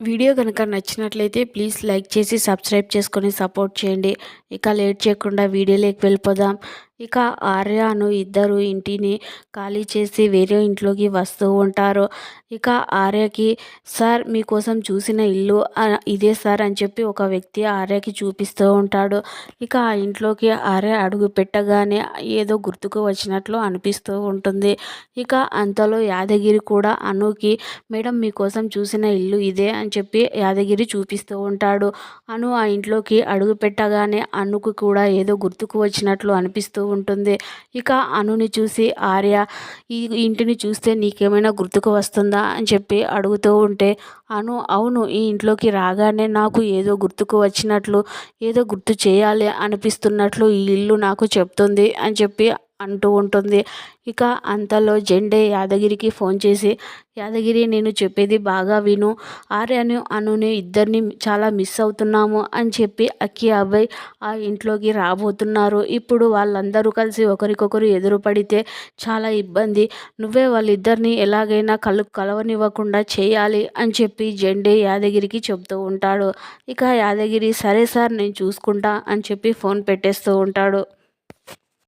Video కనుక నచ్చినట్లయితే please like చేసి సబ్స్క్రైబ్ చేసుకొని సపోర్ట్ చేయండి. ఇక లేట్ చేయకుండా వీడియోలోకి వెళ్ళిపోదాం. ఇక ఆర్యను ఇద్దరు ఇంటిని ఖాళీ చేసి వేరే ఇంట్లోకి వస్తూ ఉంటారు. ఇక ఆర్యకి సార్ మీకోసం చూసిన ఇల్లు ఇదే సార్ అని చెప్పి ఒక వ్యక్తి ఆర్యకి చూపిస్తూ ఉంటాడు. ఇక ఆ ఇంట్లోకి ఆర్య అడుగు పెట్టగానే ఏదో గుర్తుకు వచ్చినట్లు అనిపిస్తూ ఉంటుంది. ఇక అంతలో యాదగిరి కూడా అనుకి మేడం మీకోసం చూసిన ఇల్లు ఇదే అని చెప్పి యాదగిరి చూపిస్తూ ఉంటాడు. అను ఆ ఇంట్లోకి అడుగు పెట్టగానే అనుకు కూడా ఏదో గుర్తుకు వచ్చినట్లు అనిపిస్తూ ఉంటుంది. ఇక అనుని చూసి ఆర్య ఈ ఇంటిని చూస్తే నీకేమైనా గుర్తుకు వస్తుందా? అని చెప్పి అడుగుతూ ఉంటే అను అవును ఈ ఇంట్లోకి రాగానే నాకు ఏదో గుర్తుకు వచ్చినట్లు ఏదో గుర్తు చేయాలి అనిపిస్తున్నట్లు ఈ ఇల్లు నాకు చెప్తుంది అని చెప్పి అంటూ ఉంటుంది. ఇక అంతలో జెండే యాదగిరికి ఫోన్ చేసి యాదగిరి నేను చెప్పేది బాగా విను. ఆర్యను అనుని ఇద్దరిని చాలా మిస్ అవుతున్నాము అని చెప్పి అక్కి అబ్బాయి ఆ ఇంట్లోకి రాబోతున్నారు. ఇప్పుడు వాళ్ళందరూ కలిసి ఒకరికొకరు ఎదురుపడితే చాలా ఇబ్బంది. నువ్వే వాళ్ళిద్దరిని ఎలాగైనా కలు కలవనివ్వకుండా చేయాలి అని చెప్పి జెండే యాదగిరికి చెప్తూ ఉంటాడు. ఇక యాదగిరి సరే సార్ నేను చూసుకుంటా అని చెప్పి ఫోన్ పెట్టేస్తూ ఉంటాడు.